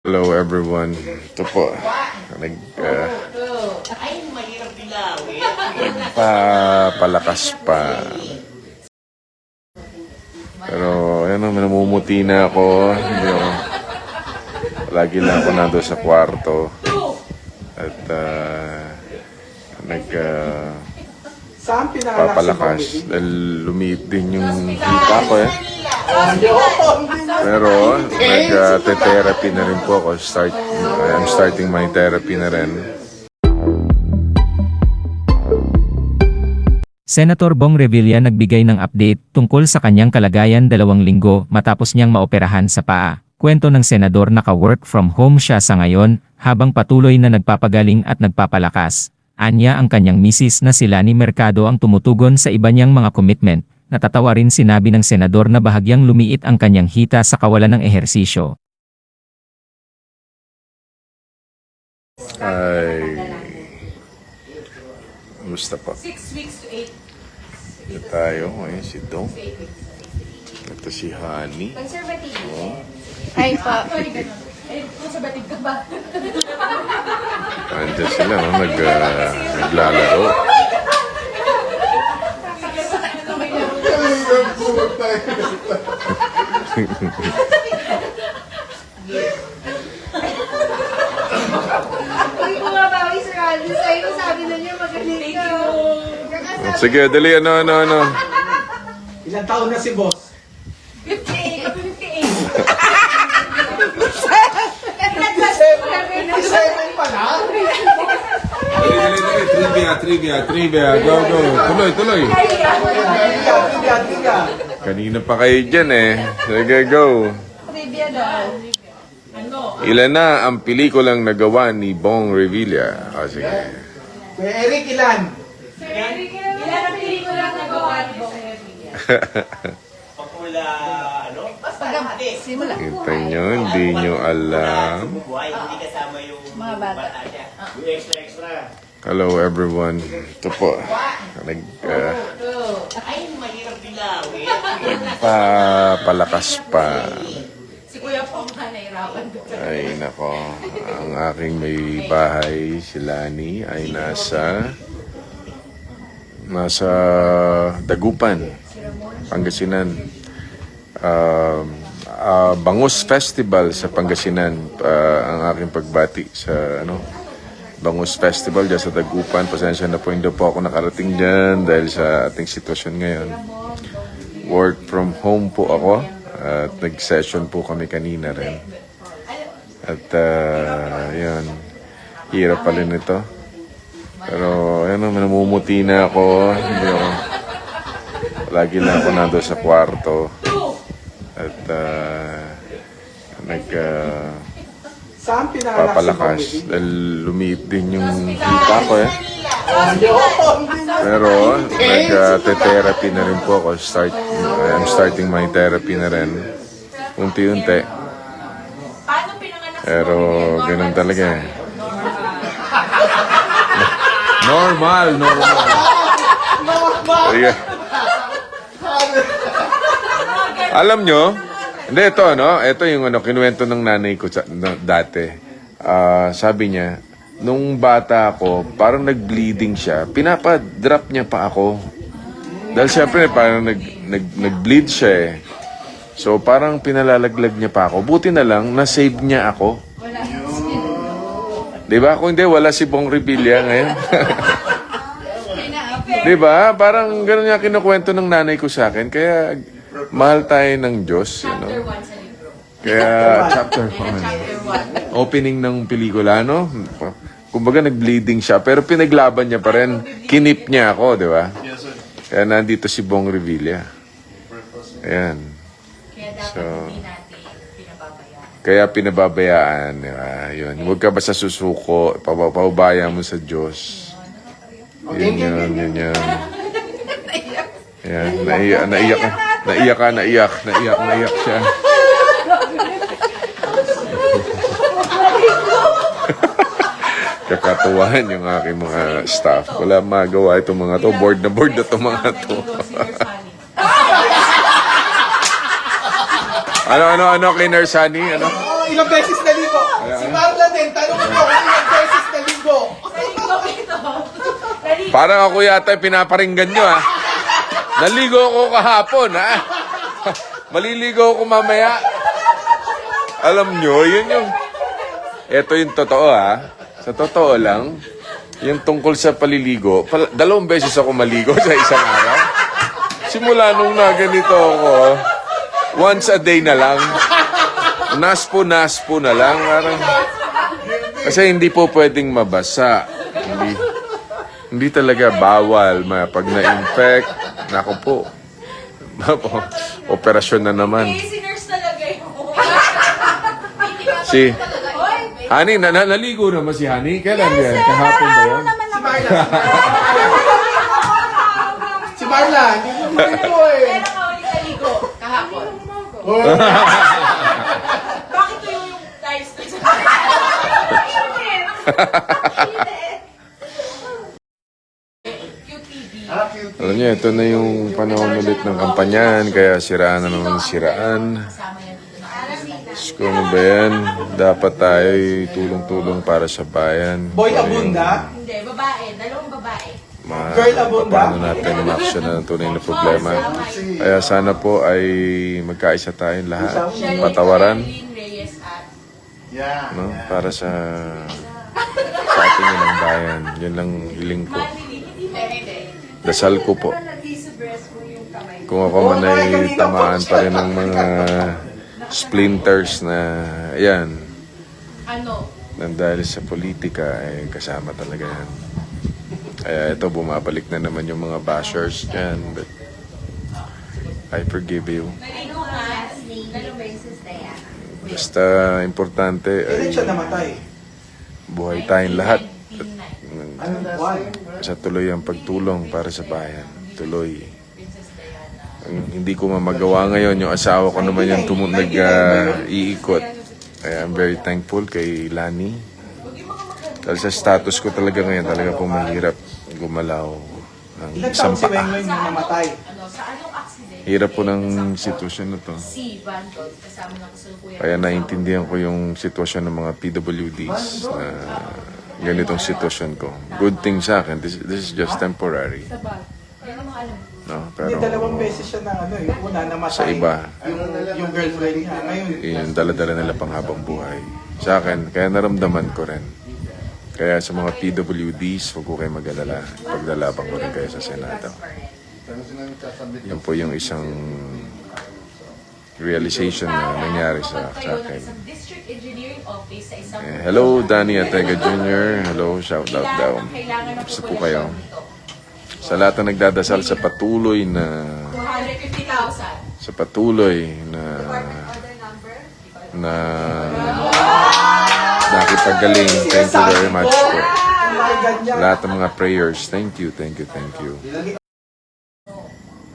Hello everyone. Ito po. Nag, uh, nagpapalakas pa. Pero, ano, namumuti na ako. Hindi. Lagi lang ako nando sa kwarto. At, uh, nag, uh, papalakas. Dahil lumiit din yung kita ko eh. Pero, nag-therapy na rin po ako. Start, I'm starting my therapy na rin. Senator Bong Revilla nagbigay ng update tungkol sa kanyang kalagayan dalawang linggo matapos niyang maoperahan sa paa. Kwento ng senador naka-work from home siya sa ngayon habang patuloy na nagpapagaling at nagpapalakas. Anya ang kanyang misis na si Lani Mercado ang tumutugon sa iba niyang mga commitment. Natatawa rin sinabi ng senador na bahagyang lumiit ang kanyang hita sa kawalan ng ehersisyo. Ay. To eight. Ito tayo. Ngayon si Dong. Ito si Honey. Conservative. Oh. Ay. Eh, conservative ka ba? Andiyan sila, no? Nag, ah, naglalaro. Uy, bumabawi si Randy. Sa'yo, sabi na niya magaling ka. Sige, dali. Ano, ano, ano. Ilang taon na si boss? 58. 58. 57 pa na? Dali, dali, dali. Trivia, trivia, trivia. Go, go. Tuloy, tuloy. Tiga. Kanina pa kayo dyan eh. Sige, go. Trivia daw. Ilan na ang pelikulang nagawa ni Bong Revilla? O, sige. Kuya Eric, ilan? Ilan ang pelikula na gawa ni Bong Revilla? Pagkula, ano? Basta hadis. Simula. Kita nyo, hindi nyo alam. Buhay, hindi kasama yung Mga bata. niya. Yung extra, extra. Hello everyone. Ito po. Nag, uh. Nagpapalakas pa. Si Kuya Pong nahirapan. Ay, nako. Ang aking may bahay, si Lani, ay nasa nasa Dagupan, Pangasinan. Um, ah, Bangus Festival sa Pangasinan. Ah, ang aking pagbati sa ano Bangus Festival dyan sa Dagupan. Pasensya na po, hindi po ako nakarating dyan dahil sa ating sitwasyon ngayon. Work from home po ako at nag-session po kami kanina rin. At uh, yun, hirap pa rin ito. Pero ano, namumuti na ako. Hindi ako. Lagi lang ako nando sa kwarto. At uh, nag uh, papalakas. Dahil lumiit din yung kita ko eh. Pero nag-therapy na rin po ako. Start, I'm starting my therapy na rin. Unti-unti. Pero ganun talaga eh. Normal, normal. Sige. Alam nyo, hindi ito, no? Ito yung ano, kinuwento ng nanay ko dati. Ah, sabi niya, nung bata ako, parang nag-bleeding siya. Pinapa-drop niya pa ako. Dahil siyempre, parang nag, nag, nag-bleed siya eh. So, parang pinalalaglag niya pa ako. Buti na lang, na-save niya ako. Di ba? Kung hindi, wala si Bong Revilla ngayon. Di ba? Parang ganun nga kinukwento ng nanay ko sa akin. Kaya, mahal tayo ng Diyos. You know? Kaya, chapter 1. Opening ng pelikula, no? Kumbaga, nag-bleeding siya. Pero pinaglaban niya pa rin. Kinip niya ako, di ba? Kaya nandito si Bong Revilla. Ayan. Kaya dapat So, hindi natin pinababayaan. Kaya pinababayaan, di ba? Yun. Huwag ka basta susuko, pa- paubaya mo sa Diyos. Yun yun, yun yun. Yan, naiyak, naiyak, naiyak ka, naiyak, naiyak, naiyak siya. Kakatuwahan yung aking mga staff. Wala magawa itong mga to. Board na board na itong mga to. ano, ano, ano kay Nurse Honey? Ano? ilang beses naligo. Si Marla din, tanong mo kung ilang beses ito. Naligo. Parang ako yata yung pinaparinggan nyo, ha? Naligo ako kahapon, ha? Maliligo ako mamaya. Alam nyo, yun yung... Ito yung totoo, ha? Sa totoo lang, yung tungkol sa paliligo, pal- dalawang beses ako maligo sa isang araw. Simula nung na ganito ako, once a day na lang. Naspo, naspo na lang. Parang, kasi hindi po pwedeng mabasa. Hindi, hindi talaga bawal. Ma, pag na-infect, nako po. Operasyon na naman. Si, Hani, na, na, naligo naman si Hani. Kailan yan? Kahapon ba yan? Si Marla. si Marla, hindi mo naligo eh. Kailan ka ulit naligo? Kahapon. Bakit ito yung times two sa QTV. Alam niyo, ito na yung panahon ulit ng kampanyan. Kaya siraan na naman siraan. Kasama yan dito na ko, ano ba yan? Dapat tayo tulong-tulong para sa bayan. Boy Abunda. Hindi, babae. Dalawang babae. Ma- Girl Abunda. paano natin ma-action na ng tunay na problema. Kaya sana po ay magkaisa tayong lahat. Patawaran. Reyes at No? Para sa sa ating ng bayan. Yun lang hiling ko. Dasal ko po. Kung ako man ay tamaan pa rin ng mga splinters na yan, Ano? nang dahil sa politika, eh, kasama talaga yan. Kaya ito, bumabalik na naman yung mga bashers dyan. But I forgive you. Basta importante ay buhay tayong lahat. 1999. Anong buwan? Sa tuloy ang pagtulong para sa bayan. Tuloy. Hindi ko mamagawa ngayon, yung asawa ko naman yung tumu- nag-iikot. Kaya I'm very thankful kay Lani. Dahil sa status ko talaga ngayon, talaga pong mahirap gumalaw ng isang paa. Ano, sa anong accident? Hirap po ng sitwasyon na to. Kaya naintindihan ko yung sitwasyon ng mga PWDs na ganitong sitwasyon ko. Good thing sa akin, this, this is just temporary. No? Hindi, Pero dalawang beses siya na ano eh. Una, namatay. Sa iba. Yung, yung girlfriend niya. Ngayon, yung dala-dala nila pang habang buhay. Sa akin, kaya naramdaman ko rin. Kaya sa mga PWDs, huwag ko kayo mag-alala. Paglalabang ko rin kayo sa Senado. Yan po yung isang realization na nangyari sa, sa akin. Eh, hello, Danny Atega Jr. Hello, shout out daw. Gusto po kayo. Sa lahat na nagdadasal sa patuloy na 250,000. sa patuloy na na nakipagaling. Thank you very much po. Lahat ng mga prayers. Thank you, thank you, thank you.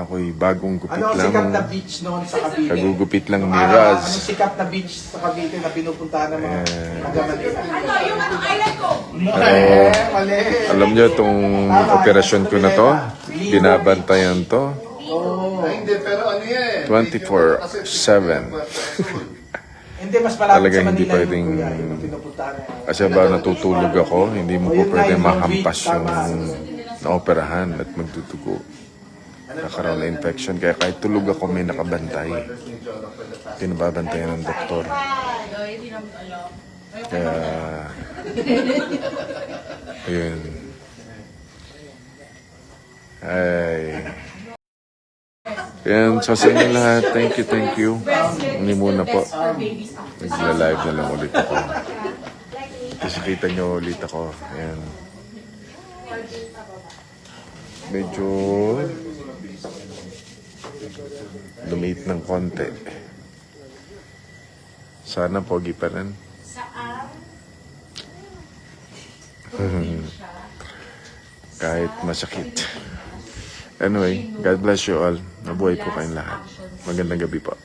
Ako'y bagong gupit Ano ang sikat na lang. beach noon sa Cavite? Kagugupit lang ni araw, Raz. Anong sikat na beach sa Cavite na pinupuntahan ng mga Eh. taga Manila? Ano, yung anong island ko? Mali, mali. Alam nyo, itong operasyon ko na to, binabantayan to, Oo. Hindi, pero ano yan? 24-7. Hindi, mas malapit Talaga sa hindi Manila pwedeng- yung kuya, yung pinupuntahan niya. Kasi ba natutulog ako, hindi mo po O, yun pwede mahampas yung naoperahan at magdudugo. Nakaroon na infection, kaya kahit tulog ako may nakabantay. Pinababantayan ng doktor. Kaya, ayun. Ay. So sa inyo lahat, thank you, thank you. Hindi muna po. Nagla-live na lang ulit ako. Kasi kita nyo ulit ako. Ayan. Medyo lumit ng konti. Sana pogi pa rin. Kahit masakit. Anyway, God bless you all. Mabuhay po kayong lahat. Magandang gabi po.